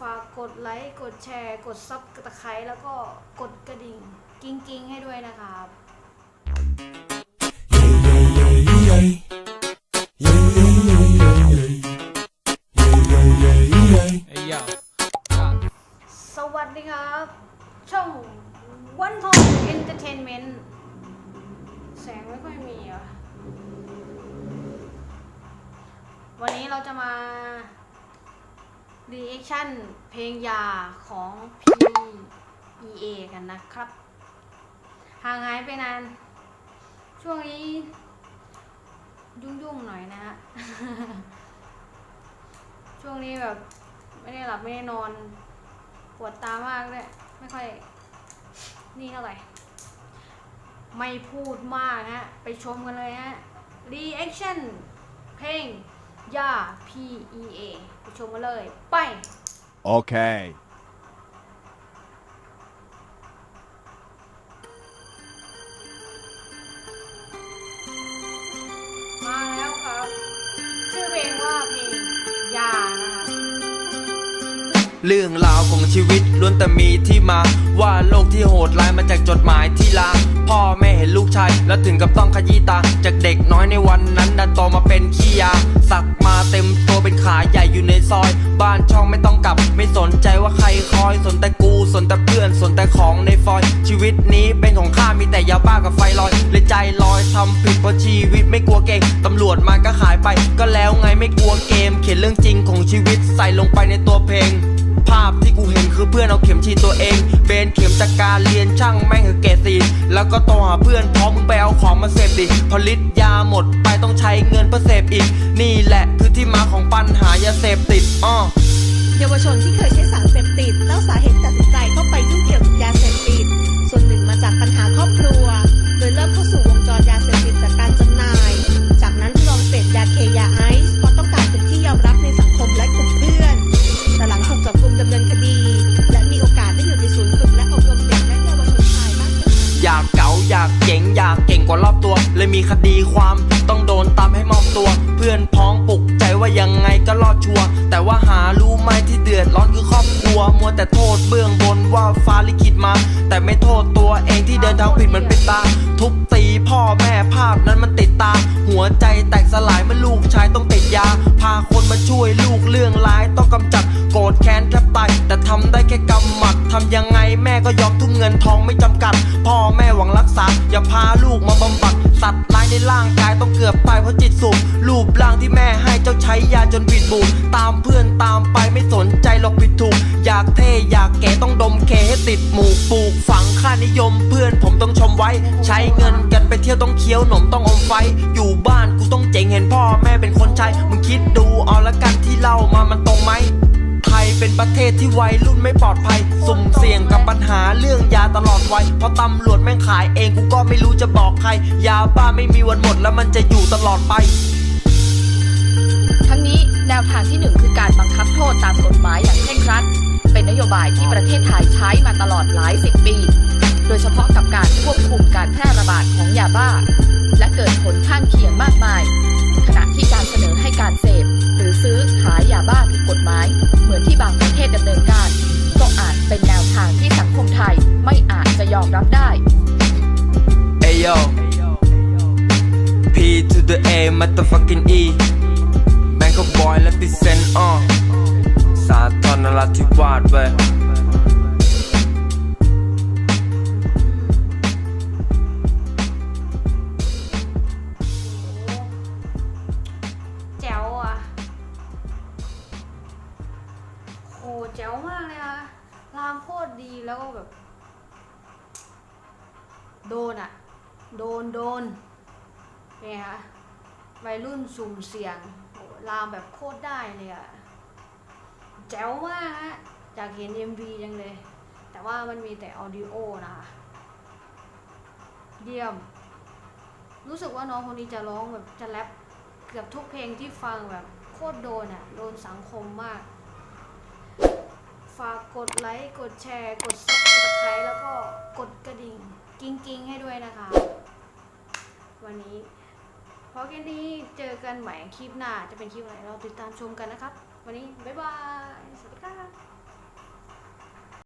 ฝากกดไลค์กดแชร์ กดซับกระตะไคร้แล้วก็กดกระดิ่ง กิ้งกิ้งให้ด้วยนะครับ Hey สวัสดีครับ ช่องวันทองเอนเตอร์เทนเมนต์แสงไม่ค่อยมีอะวันนี้เราจะมา รีแอคชั่นเพลงยาของ PEA กันนะครับ ห่างหายไปนาน ช่วงนี้ ยุ่งๆหน่อยนะฮะ ช่วงนี้แบบ ไม่ได้หลับไม่ได้นอน ปวดตามากเลยไม่ค่อย นี่เท่าไหร่ ไม่พูดมากฮะ ไปชมกันเลยฮะ reaction เพลง ยา PEA ไปชมกันเลย ไป Okay. มาแล้วครับ ชื่อเพลงว่าเพลงยานะครับเรื่องราวของชีวิตล้วนแต่มีที่มา ว่าโลกที่โหดร้ายมาจากจดหมายที่ลา พ่อแม่เห็นลูกชาย แล้วถึงกับต้องขยี้ตา จากเด็กน้อยในวันนั้นดัน โตมาเป็นขี้ยา สักมาเต็มตัวเป็นขาใหญ่อยู่ในซอย บ้านช่องไม่ต้องกลับ ไม่สนใจว่าใครคอย สนแต่กู สนแต่เพื่อน สนแต่ของในฟอย ชีวิตนี้เป็นของข้ามีแต่ยาบ้ากับไฟลอยเลยใจลอยทำผิดเพราะชีวิตไม่กลัวเก่งตำรวจมาก็ขายไป ก็แล้วไงไม่กลัวเกม เขียนเรื่องจริงของชีวิตใส่ลงไปในตัวเพลง ภาพที่กูเห็นคือเพื่อนเอาเข็มฉีดตัวเองเบนเข็มจากการเรียนช่างแม่งคือเกสีแล้วก็ต่อหาเพื่อนพร้อมมึงไปเอาของมาเสพดิพอลิตยาหมดไปต้องใช้เงินเพื่อเสพอีก นี่แหละคือที่มาของปัญหายาเสพติดอ้อเยาวชนที่เคยใช้สารเสพติดแล้วสาเหตุตัดสินใจเข้า กเก่งกว่ารอบตัว เลยมีคดีความต้องโดนตามให้มอบตัว เพื่อนพ้องปลุกใจว่ายังไงก็รอดชัวร์แต่ว่าหารู้ไหมที่เดือดร้อนคือครอบครัว มัวแต่โทษเบื้องบนว่าฟ้าลิขิตมา แต่ไม่โทษตัวเองที่เดินทางผิดมันเป็นตา ทุบตีพ่อแม่ภาพนั้นมันติดตา หัวใจแตกสลายเมื่อลูกชายต้องติดยา พาคนมาช่วยลูกเรื่องร้ายต้องกำจัดโกรธแค้นแทบตายแต่ทำได้แค่กำหมัดทำยังไงแม่ก็ยอมทุ่มเงินทองไม่จำกัดาอย่าพาลูกมาบำบัดสัตว์ร้ายในร่างกายต้องเกือบตายเพราะจิตสูบรูปร่างที่แม่ให้เจ้าใช้ยาจนผิดบูดตามเพื่อนตามไปไม่สนใจหรอกผิดถูก อยากเท่อยากแก่ต้องดมเคให้ติดหมูกปลูกฝังค่านิยมเพื่อนผมต้องชมไว้ ใช้เงินกันไปเที่ยวต้องเคี้ยวหนมต้องอมไฟ อยู่บ้านกูต้องเจ๋งเห็นพ่อแม่เป็นคนใช้มึงคิดดูเอาละกันที่เล่ามามันตรงไหมไทยเป็นประเทศที่วัยรุ่นไม่ปลอดภัย สุ่มเสี่ยงกับปัญหาเรื่องยา ตลอดวัยเพราะตำรวจแม่งขายเองกูก็ไม่รู้จะบอกใคร ยาบ้าไม่มีวันหมดแล้วมันจะอยู่ตลอดไป ทั้งนี้แนวทางที่หนึ่งคือการบังคับโทษตามกฎหมายอย่างเคร่งครัด เป็นนโยบายที่ประเทศไทยใช้มาตลอดหลายสิบปี โดยเฉพาะกับการควบคุมการแพร่ระบาดของยาบ้า และเกิดผลข้างเคียงมากมาย ขณะที่การเสนอให้การเสพ หรือซื้อขายยาบ้าผิดกฎหมาย เหมือนที่บางประเทศดำเนินการ เป็นแนวทางที่สังคมไทยไม่อาจจะยอมรับได้ Ayo P to the A motherfucking E Bangkok boy represent อ่อสาธารณรัฐที่วาดเว้ยแจ๋วอะโหแจ๋วมากเลยอะ รามโคตรดีแล้วก็แบบ โดนอะโดนโดนไงคะวัยรุ่นสุ่มเสี่ยงรามแบบโคตรได้เลยอะแจ๋วมากฮะอยากเห็น MV จังเลย แต่ว่ามันมีแต่ออดิโอนะคะเยี่ยม รู้สึกว่าน้องคนนี้จะร้องแบบจะแรปเกือบทุกเพลงที่ฟังแบบโคตรโดนอะโดนสังคมมาก ฝากกดไลค์กดแชร์ กดซับสไครต์แล้วก็กดกระดิ่งกิ้งกิ้งให้ด้วยนะคะ วันนี้พอแค่นี้เจอกันใหม่คลิปหน้าจะเป็นคลิปอะไรเราติดตามชมกันนะครับ วันนี้ บ๊ายบาย สวัสดีค่ะ